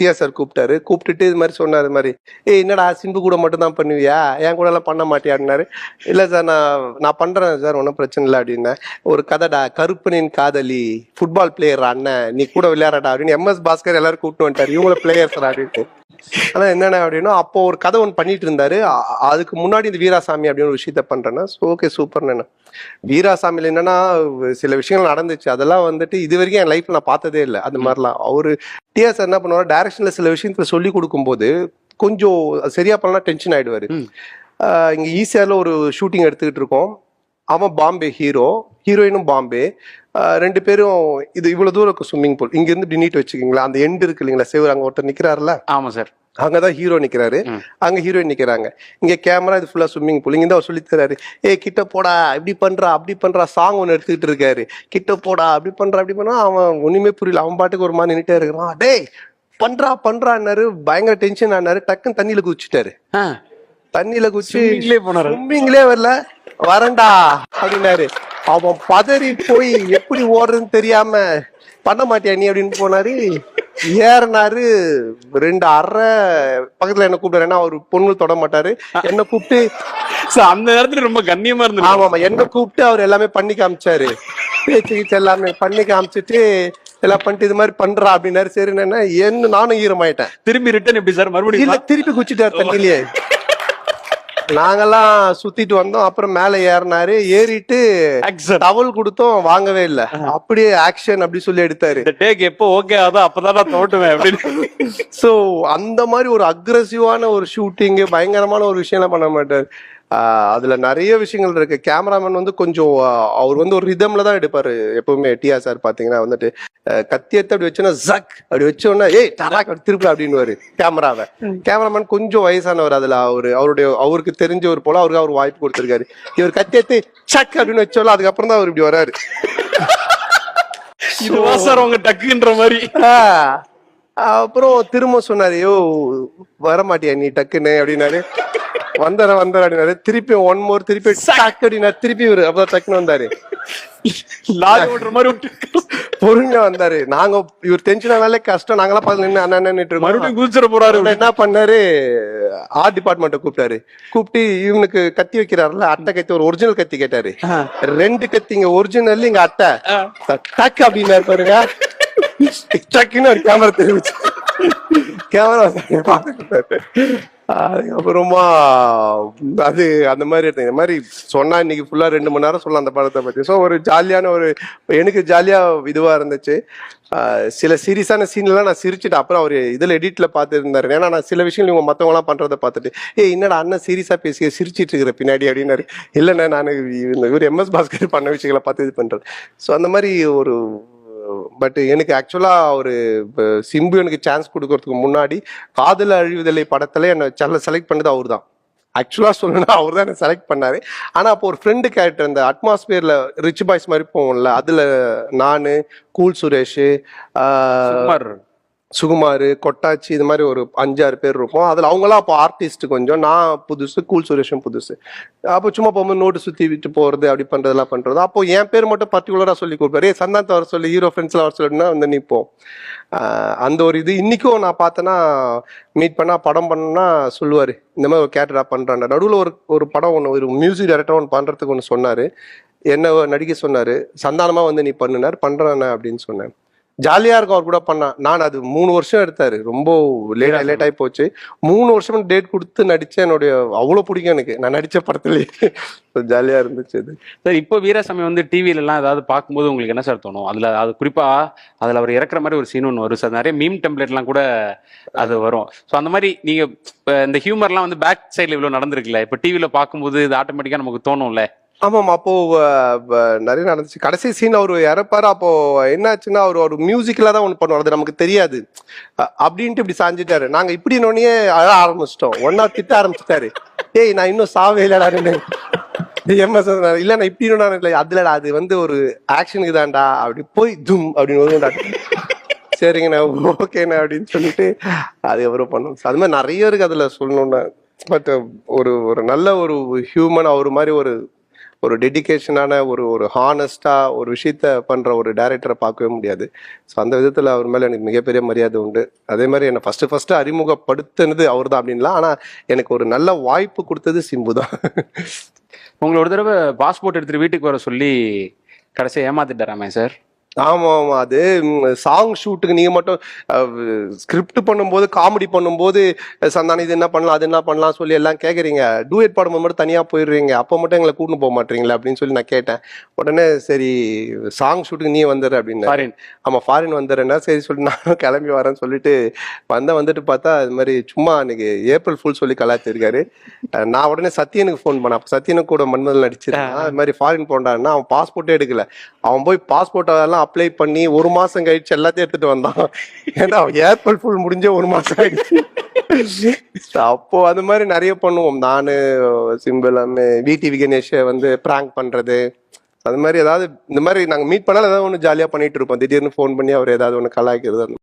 தியா sir கூப்பிட்டாரு. கூப்பிட்டுட்டு இது மாதிரி சொன்னார் இது மாதிரி ஏய் என்னடா சிம்பு கூட மட்டும் தான் பண்ணுவியா? என் கூட எல்லாம் பண்ண மாட்டியா இல்லை சார் நான் நான் பண்றேன் சார் ஒன்றும் பிரச்சனை இல்லை அப்படின்னேன் ஒரு கதைடா கருப்பனின் காதலி ஃபுட்பால் பிளேயர் அண்ணன் நீ கூட விளையாடடா அப்படின்னு எம்எஸ் பாஸ்கர் எல்லாரும் கூப்பிட்டு வந்துட்டார். இவங்கள பிளேயர்ஸ் அப்படின்ட்டு. ஆனா என்னென்ன அப்படின்னா அப்போ ஒரு கதை ஒன்று பண்ணிட்டு இருந்தாரு. அதுக்கு முன்னாடி இந்த வீராசாமி அப்படின்னு ஒரு விஷயத்த பண்றேன்னா ஓகே சூப்பர் வீராசாமியில் என்னன்னா சில விஷயங்கள் நடந்துச்சு. அதெல்லாம் வந்துட்டு இது வரைக்கும் என் லைஃப்ல நான் பார்த்ததே இல்லை. அது மாதிரிலாம். அவரு டிஎஸ் என்ன பண்ணுவாரு? டைரக்ஷன்ல சில விஷயத்துல சொல்லி கொடுக்கும்போது கொஞ்சம் சரியா பண்ணலாம் டென்ஷன் ஆயிடுவாரு. இங்க ஈசிஆர்ல ஒரு ஷூட்டிங் எடுத்துக்கிட்டு இருக்கோம். அவன் பாம்பே ஹீரோ ஹீரோயினும் பாம்பே. ரெண்டு பேரும் இது இவ்வளவு தூரம் இருக்கும் ஸ்விம்மிங் பூல் இங்க இருந்து இப்படி நீட் வச்சுக்கீங்களா? அந்த எண்டு இருக்கு இல்லைங்களா? சேவர் அங்க ஒருத்தர் நிக்கிறாருல ஆமா சார் அங்கதான் ஹீரோ நிக்கிறாரு. ம். அங்க ஹீரோயின் நிக்கிறாங்க. இங்க கேமரா இது ஃபுல்லா ஸ்விம்மிங் பூல் இங்க தான் சொல்லி தராரு. ஏ கிட்ட போடா இப்படி பண்றா அப்படி பண்றா சாங் ஒன்னு எடுத்துக்கிட்டு இருக்காரு. கிட்ட போடா அப்படி பண்றா அப்படி பண்ணா அவன் ஒண்ணுமே புரியல. அவன் பாட்டுக்கு ஒரு மாதிரி நின்னுட்டே இருக்கிறான். டேய் பண்றா பண்றான்னாரு பயங்கர டென்ஷன் ஆனாரு டக்குன்னு தண்ணியில குதிச்சுட்டாரு. தண்ணியில swimmingலயே போனாரு. ஸ்விம்மிங்லே வரல. வரண்டா அப்படின்னாரு. அவன் பதறி போய் எப்படி ஓடுறதுன்னு தெரியாம பண்ண மாட்டியா நீ? அப்படின்னு போனாரு. ஏறினாரு ரெண்டு அரை பக்கத்துல என்ன கூப்பிட்டாரு ஏன்னா அவர் பொண்ணு தொட மாட்டாரு. என்ன கூப்பிட்டு அந்த நேரத்துல ரொம்ப கண்ணியமா இருந்தது ஆமா ஆமா. என்ன கூப்பிட்டு அவர் எல்லாமே பண்ணி காமிச்சாரு. பேச்சு எல்லாமே பண்ணி காமிச்சிட்டு எல்லாம் பண்ணிட்டு இது மாதிரி பண்றா அப்படின்னாரு. சரி என்ன என்ன நானும் ஈரமாயிட்டேன். திரும்பி ரிட்டர்ன் எப்படி சார்? மறுபடியும் இல்ல திருப்பி குச்சிட்டாரு தண்ணிலேயே நாங்கெல்லாம் சுத்திட்டு வந்தோம். அப்புறம் மேல ஏறினாரு. ஏறிட்டு டவல் கொடுத்தோம். வாங்கவே இல்ல. அப்படியே ஆக்ஷன் அப்படி சொல்லி எடுத்தாரு. இந்த டேக் எப்போ ஓகே ஆகுதோ அப்பதான் நான் தோட்டுவேன் அப்படின்னு. சோ அந்த மாதிரி ஒரு அக்ரஸிவான ஒரு ஷூட்டிங் பயங்கரமான ஒரு விஷயம்லாம் பண்ண மாட்டாரு. அதுல நிறைய விஷயங்கள் இருக்கு. கேமராமேன் வந்து கொஞ்சம் அவர் வந்து ஒரு ரிதம்ல தான் எடுப்பாரு. எப்பவுமே டிஆர் சார் பாத்தீங்கன்னா வந்துட்டு கத்தி எடுத்து அப்படி வச்சோன்னா ஜக் அப்படி வச்சோன்னா ஏய் டராக் அப்படி திருப்பி அப்படின்னு கேமராவை கேமராமேன் கொஞ்சம் வயசானவர் அதுல. அவரு அவருடைய அவருக்கு தெரிஞ்சவர் போல அவருக்கு அவர் வாய்ப்பு கொடுத்திருக்காரு. இவர் கத்தி எடுத்து சக் அப்படின்னு வச்சோம்ல அதுக்கப்புறம் தான் அவர் இப்படி வராரு. இதுவா சார் உங்க டக்குன்ற மாதிரி. அப்புறம் திரும்ப சொன்னாரு யோ வர மாட்டியா நீ டக்குன்னு? அப்படின்னாரு. வந்தார வந்தார அப்படின்னாரு. திருப்பி ஒன் மோர் திருப்பி டக் அப்படின்னா திருப்பி இவரு. அப்பதான் டக்குன்னு வந்தாரு. லாரி ஓட்டுற மாதிரி பொறுமையா வந்தாரு. நாங்க இவர் ஆனாலே கஷ்டம். நாங்களாம் பார்த்து நின்று அண்ணா நின்னுட்டு இருக்கோம். மறுபடியும் குதிச்சிட போறாரு என்ன பண்ணாரு? ஆர்ட் டிபார்ட்மெண்ட்டை கூப்பிட்டாரு. கூப்பிட்டு இவனுக்கு கத்தி வைக்கிறாருல அட்டை கத்தி ஒரு ஒரிஜினல் கத்தி கேட்டாரு. ரெண்டு கத்திங்க ஒரிஜினல் இங்க அட்டை. டக் அப்படின்னாரு பாருங்க. டக்குன்னு ஒரு கேமரா தெரிவிச்சு. கேமரா அதுக்கப்புறமா அது அந்த மாதிரி எடுத்தேன். இந்த மாதிரி சொன்னா இன்னைக்கு ஃபுல்லா ரெண்டு மணி நேரம் சொல்லலாம் அந்த படத்தை பத்தி. ஸோ ஒரு ஜாலியான ஒரு எனக்கு ஜாலியா இதுவா இருந்துச்சு. சில சீரியஸான சீன்லாம் நான் சிரிச்சுட்டு அப்புறம் அவர் இதில் எடிட்டில் பார்த்துருந்தாரு. ஏன்னா நான் சில விஷயங்கள் இவங்க மற்றவங்களாம் பண்ணுறதை பார்த்துட்டு ஏ என்னடா அண்ணன் சீரியஸாக பேசி சிரிச்சிட்டு இருக்கிற பின்னாடி அப்படின்னாரு. இல்லைண்ணா நான் இவர் எம்எஸ் பாஸ்கர் பண்ண விஷயங்களை பார்த்து இது பண்ணுறேன் ஸோ அந்த மாதிரி ஒரு பட் எனக்கு ஆக்சுவலா ஒரு சிம்பு எனக்கு சான்ஸ் கொடுக்கறதுக்கு முன்னாடி காதல் அழிவுதலை படத்தில் என்ன செல்ல செலக்ட் பண்ணது அவர் தான் ஆக்சுவலா சொல்லணும்னா அவர் தான் என்ன செலக்ட் பண்ணாரு. ஆனா அப்போ ஒரு ஃப்ரெண்டு கேரக்டர் இந்த அட்மாஸ்பியர்ல ரிச் பாய்ஸ் மாதிரி போவோம்ல அதுல நான் கூல் சுரேஷ் சுகுமார் கொட்டாச்சி இது மாதிரி ஒரு அஞ்சாறு பேர் இருப்போம். அதில் அவங்களாம் அப்போ ஆர்டிஸ்ட் கொஞ்சம் நான் புதுசு கூல் சுரேஷும் புதுசு. அப்போ சும்மா போகும்போது நோட்டு சுற்றி விட்டு போகிறது அப்படி பண்ணுறதெல்லாம் பண்ணுறது அப்போ என் பேர் மட்டும் பர்டிகுலராக சொல்லி கொடுப்பாரு. ஏ சந்தானத்தை வர சொல்லி ஹீரோ ஃப்ரெண்ட்ஸ்லாம் வர சொல்லிட்டுனா வந்து நிற்போம் அந்த ஒரு இது. இன்றைக்கும் நான் பார்த்தேன்னா மீட் பண்ணால் படம் பண்ணா சொல்லுவார். இந்த மாதிரி ஒரு கேரக்டராக பண்ணுறாண்ட நடுவில் ஒரு ஒரு படம் ஒன்று ஒரு மியூசிக் டைரக்டர் ஒன்று பண்ணுறதுக்கு ஒன்று சொன்னார். என்ன நடிக்க சொன்னார். சந்தானமாக வந்து நீ பண்ணுனார் பண்ணுறானே அப்படின்னு சொன்னேன் ஜாலியாக இருக்கும் அவர் கூட பண்ணா. நான் அது மூணு வருஷம் எடுத்தார். ரொம்ப லேட் லேட் ஆகி போச்சு. மூணு வருஷம் டேட் கொடுத்து நடித்தேன் என்னுடைய அவ்வளோ பிடிக்கும் எனக்கு. நான் நடித்த படத்துலேயே. ஜாலியாக இருந்துச்சு அது. சார் இப்போ வீராசாமி வந்து டிவிலலாம் ஏதாவது பார்க்கும்போது உங்களுக்கு என்ன சார் தோணும்? அதில் அது குறிப்பாக அதில் அவர் இறக்குற மாதிரி ஒரு சீன் ஒன்று வரும். சார் நிறைய மீம் டெம்ப்ளேட்லாம் கூட அது வரும். ஸோ அந்த மாதிரி நீங்கள் இப்ப இந்த ஹியூமர்லாம் வந்து பேக் சைடில் இவ்வளோ நடந்திருக்குல்ல? இப்போ டிவியில் பார்க்கும்போது இது ஆட்டோமேட்டிக்காக நமக்கு தோணும்ல? ஆமாம் அப்போ நிறைய நடந்துச்சு. கடைசி சீன் அவர் இறப்பாரு அப்போ என்னாச்சுன்னா அவர் ஒரு மியூசிக்கலாக தான் ஒன்று பண்ணுவார். அது நமக்கு தெரியாது. அப்படின்ட்டு இப்படி சாஞ்சிட்டாரு. நாங்கள் இப்படி இன்னொன்னே அழ ஆரம்பிச்சிட்டோம். ஒன்னா திட்ட ஆரம்பிச்சிட்டாரு. ஏய் நான் இன்னும் சாவே இல்லடா எம்எஸ் இல்லை நான் இப்படி இல்லை அதுலடா அது வந்து ஒரு ஆக்ஷனுக்கு தான்டா. அப்படி போய் தும் அப்படின்னு சரிங்கண்ணா ஓகேண்ணா அப்படின்னு சொல்லிட்டு அதுக்கப்புறம் பண்ணோம். அது மாதிரி நிறைய இருக்கு அதில் சொல்லணும்னா. பட் ஒரு ஒரு நல்ல ஒரு ஹியூமன் அவர் மாதிரி ஒரு ஒரு டெடிகேஷனான ஒரு ஒரு ஹானஸ்டாக ஒரு விஷயத்த பண்ணுற ஒரு டைரக்டரை பார்க்கவே முடியாது. ஸோ அந்த விதத்தில் அவர் மேலே எனக்கு மிகப்பெரிய மரியாதை உண்டு. அதே மாதிரி என்னை ஃபஸ்ட்டு ஃபஸ்ட்டு அறிமுகப்படுத்தினது அவர் தான் அப்படின்லாம் ஆனால் எனக்கு ஒரு நல்ல வாய்ப்பு கொடுத்தது சிம்பு தான். உங்களை ஒரு தடவை பாஸ்போர்ட் எடுத்துகிட்டு வீட்டுக்கு வர சொல்லி கடைசியாக ஏமாத்திட்டாராமே சார்? ஆமா ஆமா. அது சாங் ஷூட்டுக்கு நீங்க மட்டும் ஸ்கிரிப்ட் பண்ணும்போது காமெடி பண்ணும்போது சந்தானம் இது என்ன பண்ணலாம் அது என்ன பண்ணலாம் சொல்லி எல்லாம் கேக்குறீங்க. டூயட் பாடும்போது மட்டும் தனியா போயிடுறீங்க. அப்போ மட்டும் எங்களை கூட்டின்னு போக மாட்டீங்களா அப்படின்னு சொல்லி நான் கேட்டேன். உடனே சரி சாங் ஷூட்டுக்கு நீ வந்துடு அப்படின்னு. ஃபாரின் ஆமா ஃபாரின் வந்துடுறேன்னா சரி சொல்லி நான் கிளம்பி வரேன்னு சொல்லிட்டு வந்த வந்துட்டு பார்த்தா இது மாதிரி சும்மா அன்னைக்கு ஏப்ரல் ஃபுல் சொல்லி கலாச்சிருக்காரு அஹ் நான் உடனே சத்யனுக்கு ஃபோன் பண்ணேன். அப்ப சத்யனுக்கு கூட மன்மதன் நடிச்சிருக்கான். அது மாதிரி ஃபாரின் போண்டான்னா அவன் பாஸ்போர்ட்டே எடுக்கல. அவன் போய் பாஸ்போர்ட் அதெல்லாம் அப்ளை பண்ணி ஒரு மாசம் கழிச்சு எல்லாத்தையும் எடுத்துட்டு வந்தான். ஏன்னா அவன் ஏப்ரல் ஃபுல் முடிஞ்ச ஒரு மாசம் ஆயிடுச்சு. அப்போ அது மாதிரி நிறைய பண்ணுவோம். நானு சிம்பிள் எல்லாமே விடிவி கணேஷை வந்து பிராங்க் பண்றது. அது மாதிரி ஏதாவது இந்த மாதிரி நாங்க மீட் பண்ணாலும் ஏதாவது ஒன்று ஜாலியா பண்ணிட்டு இருப்போம். திடீர்னு ஃபோன் பண்ணி அவர் ஏதாவது ஒன்று கலாய்க்கிறது